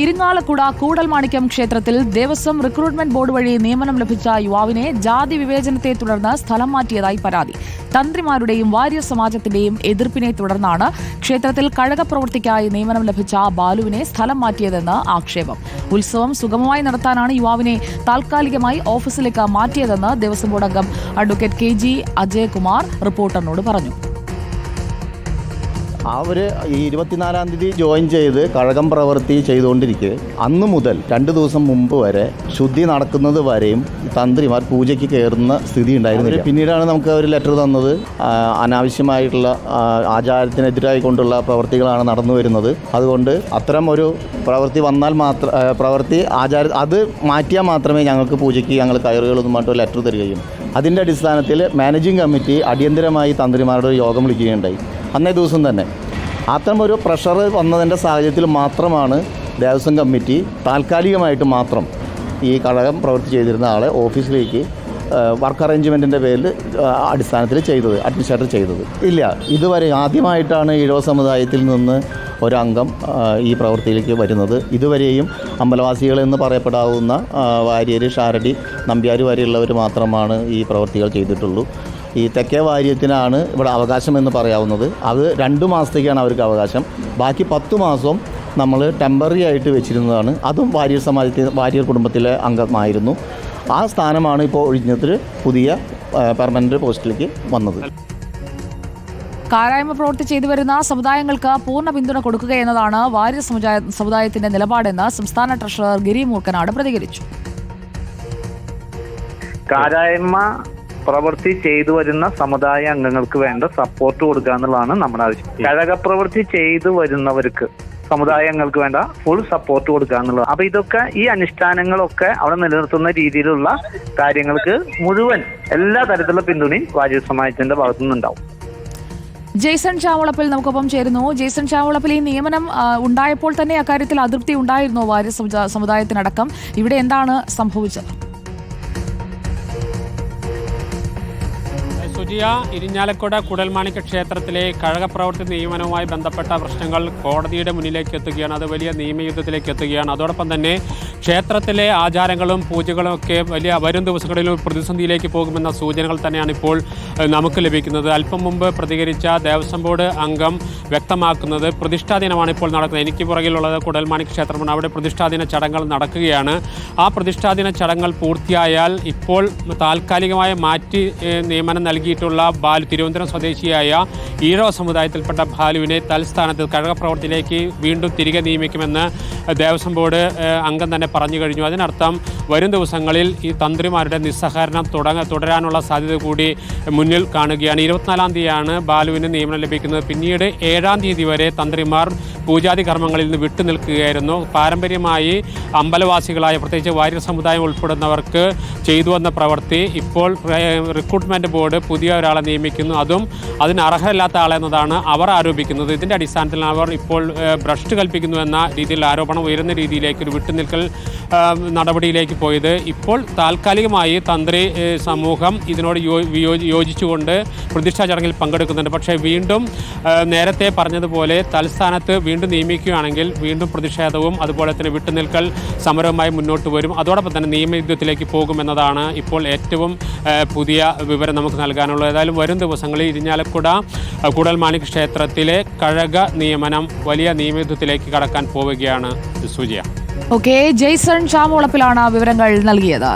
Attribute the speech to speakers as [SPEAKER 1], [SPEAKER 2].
[SPEAKER 1] ഇരിങ്ങാലക്കുട കൂടൽമാണിക്യം ക്ഷേത്രത്തിൽ Devaswom recruitment board വഴി നിയമനം ലഭിച്ച യുവാവിനെ ജാതി വിവേചനത്തെ തുടർന്ന് സ്ഥലം മാറ്റിയതായി പരാതി. തന്ത്രിമാരുടെയും വാര്യ സമാജത്തിന്റെയും എതിർപ്പിനെ തുടർന്നാണ് ക്ഷേത്രത്തിൽ കഴകപ്രവൃത്തിക്കായി നിയമനം ലഭിച്ച ബാലുവിനെ സ്ഥലം മാറ്റിയതെന്ന് ആക്ഷേപം. ഉത്സവം സുഗമമായി നടത്താനാണ് യുവാവിനെ താൽക്കാലികമായി ഓഫീസിലേക്ക് മാറ്റിയതെന്ന് ദേവസ്വം ബോർഡ് അംഗം അഡ്വക്കേറ്റ് കെ ജി അജയകുമാർ റിപ്പോർട്ടറിനോട് പറഞ്ഞു.
[SPEAKER 2] അവർ ഈ ഇരുപത്തിനാലാം തീയതി ജോയിൻ ചെയ്ത് കഴകം പ്രവൃത്തി ചെയ്തുകൊണ്ടിരിക്കെ. അന്ന് മുതൽ രണ്ട് ദിവസം മുമ്പ് വരെ ശുദ്ധി നടക്കുന്നത് വരെയും തന്ത്രിമാർ പൂജയ്ക്ക് കയറുന്ന സ്ഥിതി ഉണ്ടായിരുന്നില്ല. പിന്നീടാണ് നമുക്ക് അവർ ലെറ്റർ തന്നത്. അനാവശ്യമായിട്ടുള്ള ആ, ആചാരത്തിനെതിരായി കൊണ്ടുള്ള പ്രവൃത്തികളാണ് നടന്നു വരുന്നത്. അതുകൊണ്ട് അത്തരം ഒരു പ്രവൃത്തി വന്നാൽ മാത്ര പ്രവൃത്തി ആചാര അത് മാറ്റിയാൽ മാത്രമേ ഞങ്ങൾക്ക് പൂജയ്ക്ക് ഞങ്ങൾ കയറുകളൊന്നും കയറുകളൊന്നുമായിട്ട് ലെറ്റർ തരികയും അതിന്റെ അടിസ്ഥാനത്തിൽ മാനേജിംഗ് കമ്മിറ്റി അടിയന്തരമായി തന്ത്രിമാരുടെ ഒരു യോഗം വിളിക്കുകയുണ്ടായി. അന്നേ ദിവസം തന്നെ. അത്തരം ഒരു പ്രഷർ വന്നതിന്റെ സാഹചര്യത്തിൽ മാത്രമാണ് ദേവസ്വം കമ്മിറ്റി താൽക്കാലികമായിട്ട് മാത്രം ഈ ഘടകം പ്രവൃത്തി ചെയ്തിരുന്ന ആളെ ഓഫീസിലേക്ക് വർക്ക് അറേഞ്ച്മെന്റിന്റെ പേരിൽ അടിസ്ഥാനത്തിൽ ചെയ്തത് അഡ്മിനിസ്ട്രേറ്റർ ചെയ്തത്. ഇല്ല ഇതുവരെ ആദ്യമായിട്ടാണ് ഈഴവ സമുദായത്തിൽ നിന്ന് ഒരംഗം ഈ പ്രവൃത്തിയിലേക്ക് വരുന്നത്. ഇതുവരെയും അമ്പലവാസികൾ എന്ന് പറയപ്പെടാവുന്ന വാര്യർ ഷാരടി നമ്പ്യാർ വരെയുള്ളവർ മാത്രമാണ് ഈ പ്രവൃത്തികൾ ചെയ്തിട്ടുള്ളൂ. ഈ തെക്കേ വാര്യത്തിനാണ് ഇവിടെ അവകാശം എന്ന് പറയാവുന്നത്. അത് രണ്ട് മാസത്തേക്കാണ് അവർക്ക് അവകാശം. ബാക്കി പത്ത് മാസം നമ്മൾ ടെമ്പററി ആയിട്ട് വെച്ചിരുന്നതാണ്. അതും വാര്യർ സമാജത്തിൽ വാര്യർ കുടുംബത്തിലെ അംഗമായിരുന്നു. ആ സ്ഥാനമാണ് ഇപ്പോൾ ഒഴിഞ്ഞത്തിൽ പുതിയ പെർമനന്റ് പോസ്റ്റിലേക്ക് വന്നത്.
[SPEAKER 1] കാരായ്മ പ്രവൃത്തി ചെയ്തു വരുന്ന സമുദായങ്ങൾക്ക് പൂർണ പിന്തുണ കൊടുക്കുക എന്നതാണ് വാര്യ സമുദായ സമുദായത്തിന്റെ നിലപാടെന്ന് സംസ്ഥാന ട്രഷറർ ഗിരി മൂർക്കനാട് പ്രതികരിച്ചു.
[SPEAKER 3] കാരായ്മ പ്രവൃത്തി ചെയ്തു വരുന്ന സമുദായ അംഗങ്ങൾക്ക് വേണ്ട സപ്പോർട്ട് കൊടുക്കുക എന്നുള്ളതാണ് നമ്മുടെ ആവശ്യം. കഴക പ്രവൃത്തി ചെയ്തു വരുന്നവർക്ക് സമുദായങ്ങൾക്ക് വേണ്ട ഫുൾ സപ്പോർട്ട് കൊടുക്കുക എന്നുള്ളത് അപ്പൊ ഇതൊക്കെ ഈ അനുഷ്ഠാനങ്ങളൊക്കെ അവിടെ നിലനിർത്തുന്ന രീതിയിലുള്ള കാര്യങ്ങൾക്ക് മുഴുവൻ എല്ലാ തരത്തിലുള്ള പിന്തുണയും വാജ്യ സമാജത്തിന്റെ ഭാഗത്തു നിന്നുണ്ടാവും.
[SPEAKER 1] ജെയ്സൺ ചാവളപ്പിൽ നമുക്കൊപ്പം ചേരുന്നു. ജെയ്സൺ ചാവളപ്പിൽ ഈ നിയമനം ഉണ്ടായപ്പോൾ തന്നെ അക്കാര്യത്തിൽ അതൃപ്തി ഉണ്ടായിരുന്നു വാര്യ സമുദാ- സമുദായത്തിനടക്കം? ഇവിടെ എന്താണ് സംഭവിച്ചത്?
[SPEAKER 4] സുജിയ ഇരിഞ്ഞാലക്കുട കുടൽമാണിക്യ ക്ഷേത്രത്തിലെ കഴകപ്രവൃത്തി നിയമനവുമായി ബന്ധപ്പെട്ട പ്രശ്നങ്ങൾ കോടതിയുടെ മുന്നിലേക്ക് എത്തുകയാണ്. അത് വലിയ നിയമയുദ്ധത്തിലേക്ക് എത്തുകയാണ്. അതോടൊപ്പം തന്നെ ക്ഷേത്രത്തിലെ ആചാരങ്ങളും പൂജകളും ഒക്കെ വലിയ വരും ദിവസങ്ങളിൽ പ്രതിസന്ധിയിലേക്ക് പോകുമെന്ന സൂചനകൾ തന്നെയാണ് ഇപ്പോൾ നമുക്ക് ലഭിക്കുന്നത്. അല്പം മുമ്പ് പ്രതികരിച്ച ദേവസ്വം ബോർഡ് അംഗം വ്യക്തമാക്കുന്നത് പ്രതിഷ്ഠാ ദിനമാണ് ഇപ്പോൾ നടക്കുന്നത്. എനിക്ക് പുറകിലുള്ളത് കുടൽമാണിക്യ ക്ഷേത്രമാണ്. അവിടെ പ്രതിഷ്ഠാ ദിന ചടങ്ങുകൾ നടക്കുകയാണ്. ആ പ്രതിഷ്ഠാ ദിന ചടങ്ങുകൾ പൂർത്തിയായാൽ ഇപ്പോൾ താൽക്കാലികമായ മാറ്റി നിയമനം നിയമനം നൽകിയിട്ടുള്ള ബാലു തിരുവനന്തപുരം സ്വദേശിയായ ഈഴവ സമുദായത്തിൽപ്പെട്ട ബാലുവിനെ തൽസ്ഥാനത്ത് കഴകപ്രവർത്തിയിലേക്ക് വീണ്ടും തിരികെ നിയമിക്കുമെന്ന് ദേവസ്വം ബോർഡ് അംഗം തന്നെ പറഞ്ഞു കഴിഞ്ഞു. അതിനർത്ഥം വരും ദിവസങ്ങളിൽ ഈ തന്ത്രിമാരുടെ നിസ്സഹകരണം തുടങ്ങ തുടരാനുള്ള സാധ്യത കൂടി മുന്നിൽ കാണുകയാണ്. ഇരുപത്തിനാലാം തീയതിയാണ് ബാലുവിന് നിയമനം ലഭിക്കുന്നത്. പിന്നീട് ഏഴാം തീയതി വരെ തന്ത്രിമാർ പൂജാതി കർമ്മങ്ങളിൽ നിന്ന് വിട്ടുനിൽക്കുകയായിരുന്നു പാരമ്പര്യമായി അമ്പലവാസികളായ പ്രത്യേകിച്ച് വാര്യർ സമുദായം ഉൾപ്പെടുന്നവർക്ക് ചെയ്തു വന്ന പ്രവൃത്തി ഇപ്പോൾ റിക്രൂട്ട്മെന്റ് ബോർഡ് പുതിയ ഒരാളെ നിയമിക്കുന്നു. അതും അതിന് അർഹരല്ലാത്ത ആളെന്നതാണ് അവർ ആരോപിക്കുന്നത്. ഇതിന്റെ അടിസ്ഥാനത്തിൽ അവർ ഇപ്പോൾ ഭ്രഷ്ട് കൽപ്പിക്കുന്നു എന്ന രീതിയിൽ ആരോപണം ഉയരുന്ന രീതിയിലേക്ക് ഒരു വിട്ടുനിൽക്കൽ നടപടിയിലേക്ക് പോയത്. ഇപ്പോൾ താൽക്കാലികമായി തന്ത്രി സമൂഹം ഇതിനോട് യോജിച്ചുകൊണ്ട് പ്രതിഷ്ഠാ ചടങ്ങിൽ പങ്കെടുക്കുന്നുണ്ട്. പക്ഷേ വീണ്ടും നേരത്തെ പറഞ്ഞതുപോലെ തൽസ്ഥാനത്ത് വീണ്ടും നിയമിക്കുകയാണെങ്കിൽ വീണ്ടും പ്രതിഷേധവും അതുപോലെ തന്നെ വിട്ടുനിൽക്കൽ സമരവുമായി മുന്നോട്ട് വരും. അതോടൊപ്പം തന്നെ നിയമയുദ്ധത്തിലേക്ക് പോകുമെന്നതാണ് ഇപ്പോൾ ഏറ്റവും പുതിയ വിവരം നമുക്ക് നൽകാനുള്ളത്. ഏതായാലും വരും ദിവസങ്ങളിൽ ഇരിഞ്ഞാലക്കുട കൂടൽ കൂടൽമാണിക് ക്ഷേത്രത്തിലെ കഴക നിയമനം വലിയ നിയമയുദ്ധത്തിലേക്ക് കടക്കാൻ പോവുകയാണ് സുജിയ.
[SPEAKER 1] ഓക്കെ ജയ്സൺ ഷാമോളപ്പിലാണ് വിവരങ്ങൾ നൽകിയത്.